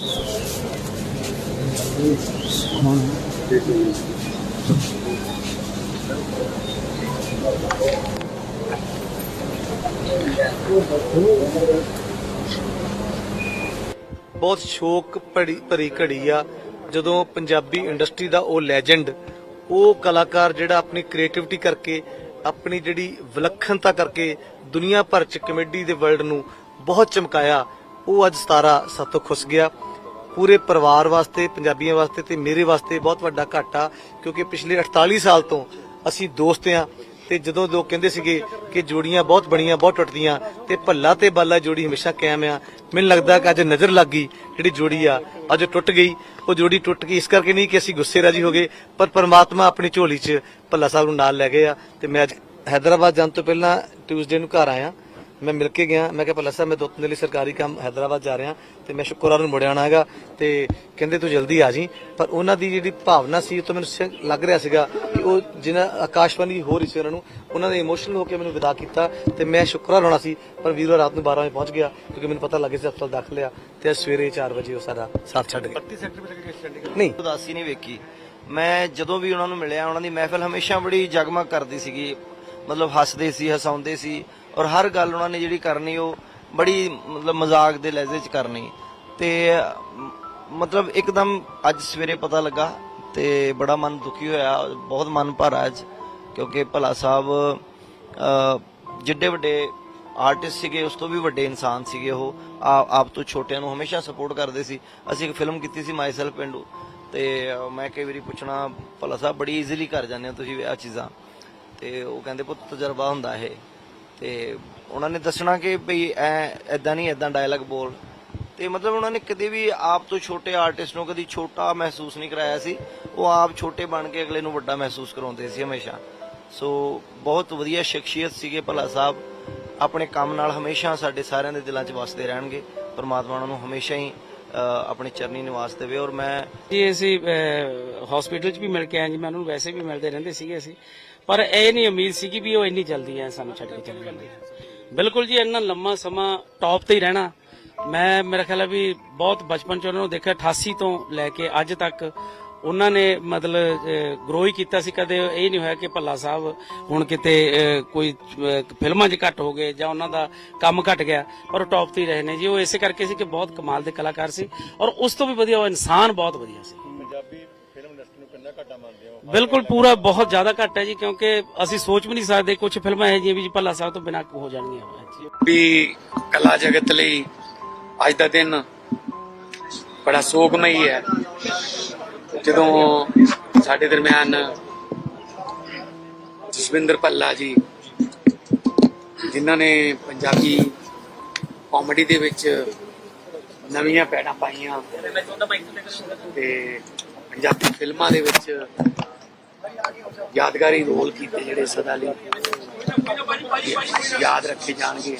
ਬਹੁਤ ਸ਼ੋਕ ਭਰੀ ਭਰੀ ਘੜੀ ਆ। ਜਦੋਂ ਪੰਜਾਬੀ ਇੰਡਸਟਰੀ ਦਾ ਉਹ ਲੈਜੈਂਡ ਉਹ ਕਲਾਕਾਰ ਜਿਹੜਾ ਆਪਣੀ ਕ੍ਰੀਏਟੀਵਿਟੀ ਕਰਕੇ, ਆਪਣੀ ਜਿਹੜੀ ਵਿਲੱਖਣਤਾ ਕਰਕੇ ਦੁਨੀਆ ਭਰ ਚ ਕਮੇਡੀ ਦੇ ਵਰਲਡ ਨੂੰ ਬਹੁਤ ਚਮਕਾਇਆ, ਉਹ ਅੱਜ 17 ਸਾਤੋਂ ਖੁੱਸ ਗਿਆ। ਪੂਰੇ ਪਰਿਵਾਰ ਵਾਸਤੇ, ਪੰਜਾਬੀਆਂ ਵਾਸਤੇ ਤੇ ਮੇਰੇ ਵਾਸਤੇ ਬਹੁਤ ਵੱਡਾ ਘਾਟਾ, ਕਿਉਂਕਿ ਪਿਛਲੇ 48 ਸਾਲ ਤੋਂ ਅਸੀਂ ਦੋਸਤ ਆ ਤੇ ਜਦੋਂ ਲੋਕ ਕਹਿੰਦੇ ਸੀਗੇ ਕਿ ਜੋੜੀਆਂ ਬਹੁਤ ਬਣੀਆਂ, ਬਹੁਤ ਟੁੱਟਦੀਆਂ ਤੇ ਭੱਲਾ ਤੇ ਬਾਲਾ ਜੋੜੀ ਹਮੇਸ਼ਾ ਕਾਇਮ ਆ, ਮੈਨੂੰ ਲੱਗਦਾ ਕਿ ਅੱਜ ਨਜ਼ਰ ਲੱਗ ਗਈ ਜਿਹੜੀ ਜੋੜੀ ਆ, ਅੱਜ ਉਹ ਟੁੱਟ ਗਈ। ਉਹ ਜੋੜੀ ਟੁੱਟ ਗਈ ਇਸ ਕਰਕੇ ਨਹੀਂ ਕਿ ਅਸੀਂ ਗੁੱਸੇ ਰਾਜੀ ਹੋ ਗਏ, ਪਰ ਪਰਮਾਤਮਾ ਆਪਣੀ ਝੋਲੀ 'ਚ ਭੱਲਾ ਸਾਹਿਬ ਨੂੰ ਨਾਲ ਲੈ ਗਏ ਆ ਤੇ ਮੈਂ ਅੱਜ ਹੈਦਰਾਬਾਦ ਜਾਣ ਤੋਂ ਪਹਿਲਾਂ ਟਿਊਜ਼ਡੇ ਨੂੰ ਘਰ ਆਇਆ। ਮੈਂ ਮਿਲ ਕੇ ਗਿਆ ਮੈਂ ਕਿਹਾ ਭੱਲਾ ਸਾਹਿਬ ਮੈਂ ਦੋ ਤਿੰਨ ਦਿਨ ਲਈ ਸਰਕਾਰੀ ਕੰਮ ਹੈਦਰਾਬਾਦ ਜਾ ਰਿਹਾ ਤੇ ਮੈਂ ਸ਼ੁੱਕਰਵਾਰ ਨੂੰ ਮੁੜ ਹੈਗਾ ਤੇ ਕਹਿੰਦੇ ਤੂੰ ਜਲਦੀ ਆ ਜੀ ਪਰ ਉਹਨਾਂ ਦੀ ਜਿਹੜੀ ਭਾਵਨਾ ਸੀ ਉਹ ਤੋਂ ਮੈਨੂੰ ਲੱਗ ਰਿਹਾ ਸੀਗਾ ਕਿ ਉਹ ਜਿਹਨਾਂ ਆਕਾਸ਼ਵਾਣੀ ਹੋ ਰਹੀ ਸੀ ਉਹਨਾਂ ਨੂੰ ਉਹਨਾਂ ਨੇ ਇਮੋਸ਼ਨਲ ਹੋ ਕੇ ਮੈਨੂੰ ਵਿਦਾ ਕੀਤਾ ਤੇ ਮੈਂ ਸ਼ੁੱਕਰਵਾਰ ਹੋਣਾ ਸੀ ਪਰ ਵੀਰਵਾਰ ਰਾਤ ਨੂੰ 12 ਵਜੇ ਪਹੁੰਚ ਗਿਆ ਕਿਉਂਕਿ ਮੈਨੂੰ ਪਤਾ ਲੱਗ ਗਿਆ ਸੀ ਹਸਪਤਾਲ ਦਾਖਲ ਆ ਤੇ ਅੱਜ ਸਵੇਰੇ 4 ਵਜੇ ਉਹ ਸਾਡਾ ਸਾਥ ਛੱਡ ਗਿਆ। 32 ਸੈਕਟਰ ਨਹੀਂ। ਉਦਾਸੀ ਨਹੀਂ ਵੇਖੀ। ਮੈਂ ਜਦੋਂ ਵੀ ਉਹਨਾਂ ਨੂੰ ਮਿਲਿਆ ਉਹਨਾਂ ਦੀ ਮਹਿਫਲ ਹਮੇਸ਼ਾ ਬੜੀ ਜਗਮਗ ਕਰਦੀ ਸੀਗੀ। ਮਤਲਬ ਹੱਸਦੇ ਸੀ ਹਸਾਉਂਦੇ ਸੀ ਔਰ ਹਰ ਗੱਲ ਉਹਨਾਂ ਨੇ ਜਿਹੜੀ ਕਰਨੀ ਉਹ ਬੜੀ ਮਤਲਬ ਮਜ਼ਾਕ ਦੇ ਲਹਿਜੇ 'ਚ ਕਰਨੀ। ਤੇ ਮਤਲਬ ਇੱਕਦਮ ਅੱਜ ਸਵੇਰੇ ਪਤਾ ਲੱਗਾ ਤੇ ਬੜਾ ਮਨ ਦੁਖੀ ਹੋਇਆ ਬਹੁਤ ਮਨ ਭਰਾ ਅੱਜ ਕਿਉਂਕਿ ਭਲਾ ਸਾਹਿਬ ਅ, ਜਿੱਡੇ ਵੱਡੇ ਆਰਟਿਸਟ ਸੀਗੇ ਉਸ ਤੋਂ ਵੀ ਵੱਡੇ ਇਨਸਾਨ ਸੀਗੇ ਉਹ। ਆਪ ਤੋਂ ਛੋਟਿਆਂ ਨੂੰ ਹਮੇਸ਼ਾ ਸਪੋਰਟ ਕਰਦੇ ਸੀ। ਅਸੀਂ ਇੱਕ ਫਿਲਮ ਕੀਤੀ ਸੀ ਮਾਈ ਸੈਲਫ ਪਿੰਡੂ। ਤੇ ਮੈਂ ਕਈ ਵਾਰੀ ਪੁੱਛਣਾ ਭਲਾ ਸਾਹਿਬ ਬੜੀ ਈਜ਼ੀਲੀ ਕਰ ਜਾਂਦੇ ਹੋ ਤੁਸੀਂ ਆ ਚੀਜ਼ਾਂ। ਤੇ ਉਹ ਕਹਿੰਦੇ ਪੁੱਤ ਤਜਰਬਾ ਹੁੰਦਾ ਇਹ। ਤੇ ਉਹਨਾਂ ਨੇ ਦੱਸਣਾ ਕਿ ਭਈ ਐ ਐਦਾਂ ਨਹੀਂ ਐਦਾਂ ਡਾਇਲੌਗ ਬੋਲ। ਤੇ ਮਤਲਬ ਉਹਨਾਂ ਨੇ ਕਦੇ ਵੀ ਆਪ ਤੋਂ ਛੋਟੇ ਆਰਟਿਸਟ ਨੂੰ ਕਦੀ ਛੋਟਾ ਮਹਿਸੂਸ ਨਹੀਂ ਕਰਾਇਆ ਸੀ। ਉਹ ਆਪ ਛੋਟੇ ਬਣ ਕੇ ਅਗਲੇ ਨੂੰ ਵੱਡਾ ਮਹਿਸੂਸ ਕਰਾਉਂਦੇ ਸੀ ਹਮੇਸ਼ਾ। ਸੋ ਬਹੁਤ ਵਧੀਆ ਸ਼ਖਸੀਅਤ ਸੀਗੇ ਭਲਾ ਸਾਹਿਬ। ਆਪਣੇ ਕੰਮ ਨਾਲ ਹਮੇਸ਼ਾ ਸਾਡੇ ਸਾਰਿਆਂ ਦੇ ਦਿਲਾਂ 'ਚ ਵਸਦੇ ਰਹਿਣਗੇ। ਪਰਮਾਤਮਾ ਉਹਨਾਂ ਨੂੰ ਹਮੇਸ਼ਾ ਹੀ ਅ, ਆਪਣੇ ਚਰਨੀ ਨਿਵਾਸ ਦੇਵੇ। ਔਰ ਮੈਂ ਜੀ ਅਸੀਂ ਹਸਪੀਟਲ 'ਚ ਵੀ ਮਿਲ ਕੇ ਆਏ ਜੀ। ਮੈਂ ਉਹਨੂੰ ਵੈਸੇ ਵੀ ਮਿਲਦੇ ਰਹਿੰਦੇ ਸੀਗੇ ਅਸੀਂ। ਪਰ ਇਹ ਨਹੀਂ ਉਮੀਦ ਸੀ ਕਿ ਵੀ ਉਹ ਇੰਨੀ ਜਲਦੀ ਐ ਸਾਨੂੰ ਛੱਡ ਕੇ ਚਲੇ ਜਾਣਗੇ ਬਿਲਕੁਲ ਜੀ, ਇੰਨਾ ਲੰਮਾ ਸਮਾਂ ਟੌਪ ਤੇ ਹੀ ਰਹਿਣਾ। ਮੈਂ, ਮੇਰਾ ਖਿਆਲ ਹੈ ਵੀ ਬਹੁਤ ਬਚਪਨ 'ਚ ਉਹਨਾਂ ਨੂੰ ਦੇਖਿਆ 88 ਤੋਂ ਲੈ ਕੇ ਅੱਜ ਤੱਕ ਉਹਨਾਂ ਨੇ ਮਤਲਬ ਗਰੋ ਹੀ ਕੀਤਾ ਸੀ। ਕਦੇ ਇਹ ਨਹੀਂ ਹੋਇਆ ਕਿ ਭੱਲਾ ਸਾਹਿਬ ਹੁਣ ਕਿਤੇ ਕੋਈ ਫਿਲਮਾਂ 'ਚ ਘੱਟ ਹੋ ਗਏ ਜਾਂ ਉਹਨਾਂ ਦਾ ਕੰਮ ਘਟ ਗਿਆ, ਪਰ ਉਹ ਟੌਪ ਤੇ ਹੀ ਰਹੇ ਨੇ ਜੀ। ਉਹ ਇਸੇ ਕਰਕੇ ਸੀ ਕਿ ਬਹੁਤ ਕਮਾਲ ਦੇ ਕਲਾਕਾਰ ਸੀ ਔਰ ਉਸ ਤੋਂ ਵੀ ਵਧੀਆ ਉਹ ਇਨਸਾਨ ਬਹੁਤ ਵਧੀਆ ਸੀ। ਪੰਜਾਬੀ ਬਿਲਕੁਲ ਪੂਰਾ ਬਹੁਤ ਜ਼ਿਆਦਾ ਘੱਟ ਹੈ ਜੀ ਕਿਉਂਕਿ ਅਸੀਂ ਸੋਚ ਵੀ ਨਹੀਂ ਸਕਦੇ ਕੁਝ ਫਿਲਮਾਂ ਇਹ ਜਿਹੀਆਂ ਵੀ ਭੱਲਾ ਸਾਹਿਬ ਤੋਂ ਬਿਨਾਂ ਹੋ ਜਾਣਗੀਆਂ। ਵੀ ਕਲਾ ਜਗਤ ਲਈ ਅੱਜ ਦਾ ਦਿਨ ਬੜਾ ਸੋਗਮਈ ਹੈ। ਜਦੋਂ ਸਾਡੇ ਦਰਮਿਆਨ ਜਸਵਿੰਦਰ ਭੱਲਾ ਜੀ ਜਿਨ੍ਹਾਂ ਨੇ ਪੰਜਾਬੀ ਕਾਮੇਡੀ ਦੇ ਵਿੱਚ ਨਵੀਆਂ ਪੈੜਾਂ ਪਾਈਆਂ ਤੇ ਪੰਜਾਬੀ ਫਿਲਮਾਂ ਦੇ ਵਿੱਚ ਯਾਦਗਾਰੀ ਰੋਲ ਕੀਤੇ ਜਿਹੜੇ ਸਦਾ ਲਈ ਯਾਦ ਰੱਖੇ ਜਾਣਗੇ।